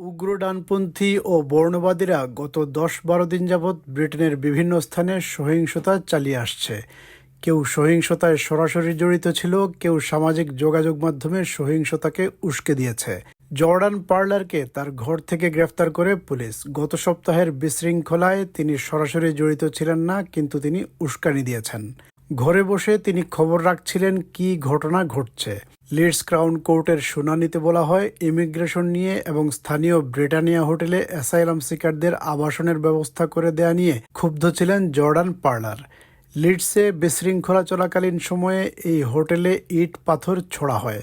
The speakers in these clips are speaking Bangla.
উগ্র ডানপন্থী ও বর্ণবাদীরা গত দশ বারো দিন যাবৎ ব্রিটেনের বিভিন্ন স্থানে সহিংসতা চালিয়ে আসছে। কেউ সহিংসতায় সরাসরি জড়িত ছিল, কেউ সামাজিক যোগাযোগ মাধ্যমে সহিংসতাকে উস্কে দিয়েছে। জর্ডান পার্লারকে তার ঘর থেকে গ্রেফতার করে পুলিশ। গত সপ্তাহের বিশৃঙ্খলায় তিনি সরাসরি জড়িত ছিলেন না, কিন্তু তিনি উস্কানি দিয়েছেন। ঘরে বসে তিনি খবর রাখছিলেন কি ঘটনা ঘটছে। লিডস ক্রাউন কোর্টের শুনানিতে বলা হয়, ইমিগ্রেশন নিয়ে এবং স্থানীয় ব্রিটানিয়া হোটেলে অ্যাসাইলাম সিকারদের আবাসনের ব্যবস্থা করে দেয়া নিয়ে ক্ষুব্ধ ছিলেন জর্ডান পার্লার লিডসে বিশৃঙ্খলা চলাকালীন সময়ে এই হোটেলে ইট পাথর ছোড়া হয়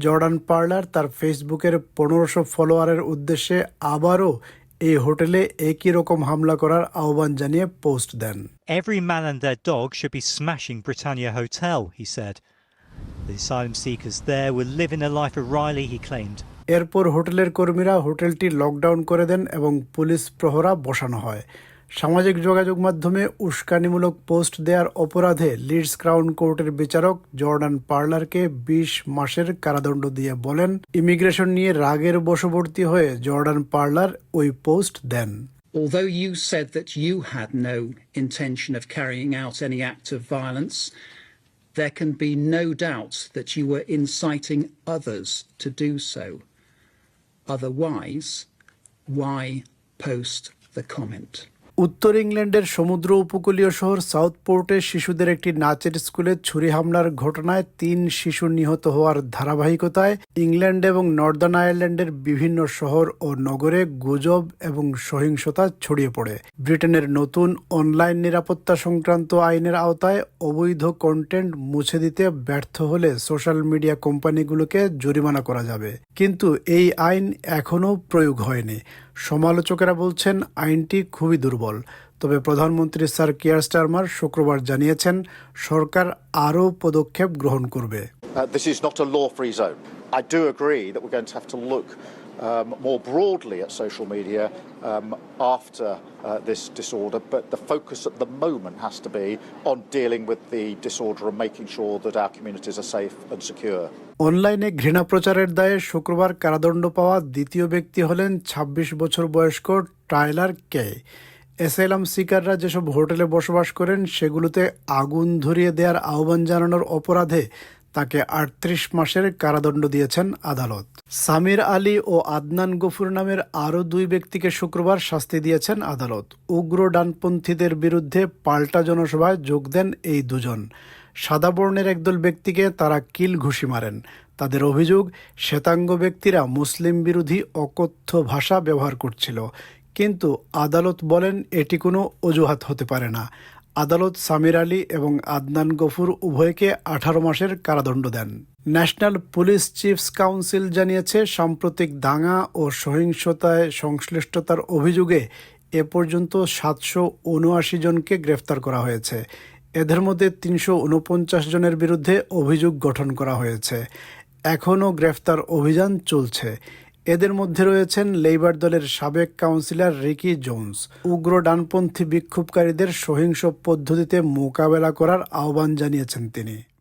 জর্ডান পার্লার তার ফেসবুকের পনেরোশো ফলোয়ারের উদ্দেশ্যে আবারও এই হোটেলে একই রকম হামলা করার আহ্বান জানিয়ে পোস্ট দেন Every man and their dog should be smashing Britannia Hotel. The asylum seekers there were living a life of Riley, he claimed. এরপর হোটেলের কর্মীরা হোটেলটি লকডাউন করে দেন এবং পুলিশ প্রহরা বসানো হয় সামাজিক যোগাযোগ মাধ্যমে উস্কানিমূলক পোস্ট দেওয়ার অপরাধে লিডস ক্রাউন কোর্টের বিচারক জর্ডান পার্লারকে বিশ মাসের কারাদণ্ড দিয়ে বলেন ইমিগ্রেশন নিয়ে রাগের বশবর্তী হয়ে জর্ডান পার্লার ওই পোস্ট দেন Although you said that you had no intention of carrying out any act of violence, there can be no doubt that you were inciting others to do so. Otherwise, why post the comment? উত্তর ইংল্যান্ডের সমুদ্র উপকূলীয় শহর সাউথ পোর্টে শিশুদের একটি নাচের স্কুলে ছুরি হামলার ঘটনায় তিন শিশু নিহত হওয়ার ধারাবাহিকতায় ইংল্যান্ড এবং নর্দার্ন আয়ারল্যান্ডের বিভিন্ন শহর ও নগরে গুজব এবং সহিংসতা ছড়িয়ে পড়ে। ব্রিটেনের নতুন অনলাইন নিরাপত্তা সংক্রান্ত আইনের আওতায় অবৈধ কন্টেন্ট মুছে দিতে ব্যর্থ হলে সোশ্যাল মিডিয়া কোম্পানিগুলোকে জরিমানা করা যাবে। কিন্তু এই আইন এখনও প্রয়োগ হয়নি। সমালোচকেরা বলছেন, আইনটি খুবই দুর্বল। তবে প্রধানমন্ত্রী স্যার কেয়ার স্টারমার শুক্রবার জানিয়েছেন, সরকার আরও পদক্ষেপ গ্রহণ করবে। Uh, um, more broadly at social media um, after uh, this disorder, but the focus at the moment has to be on dealing with the disorder and making sure that our communities are safe and secure. অনলাইনে ঘৃণা প্রচারের দায়ে শুক্রবার কারাদণ্ড পাওয়া দ্বিতীয় ব্যক্তি হলেন ২৬ বছর বয়স্ক টাইলার কে এসএলএম সিকাররা যেসব হোটেলে বসবাস করেন সেগুলোতে আগুন ধরিয়ে দেওয়ার আহ্বান জানানোর অপরাধে তাকে আটত্রিশ মাসের কারাদণ্ড দিয়েছেন আদালত। সামির আলী ও আদনান গফুর নামের আরও দুই ব্যক্তিকে শুক্রবার শাস্তি দিয়েছেন আদালত। উগ্র ডানপন্থীদের বিরুদ্ধে পাল্টা জনসভায় যোগ দেন এই দুজন। সাদা বর্ণের একদল ব্যক্তিকে তারা কিল ঘুষি মারেন। তাদের অভিযোগ, শ্বেতাঙ্গ ব্যক্তিরা মুসলিম বিরোধী অকথ্য ভাষা ব্যবহার করছিল। কিন্তু আদালত বলেন, এটি কোনো অজুহাত হতে পারে না। আদালত সামির আলী এবং আদনান গফুর উভয়কে আঠারো মাসের কারাদণ্ড দেন। ন্যাশনাল পুলিশ চিফস কাউন্সিল জানিয়েছে, সাম্প্রতিক দাঙ্গা ও সহিংসতায় সংশ্লিষ্টতার অভিযোগে এ পর্যন্ত সাতশো উনআশি জনকে গ্রেফতার করা হয়েছে। এদের মধ্যে তিনশো উনপঞ্চাশ জনের বিরুদ্ধে অভিযোগ গঠন করা হয়েছে। এখনও গ্রেফতার অভিযান চলছে। এদের মধ্যে রয়েছেন লেবার দলের সাবেক কাউন্সিলর রিকি জোন্স। উগ্র ডানপন্থী বিক্ষোভকারীদের সহিংস পদ্ধতিতে মোকাবেলা করার আহ্বান জানিয়েছেন তিনি।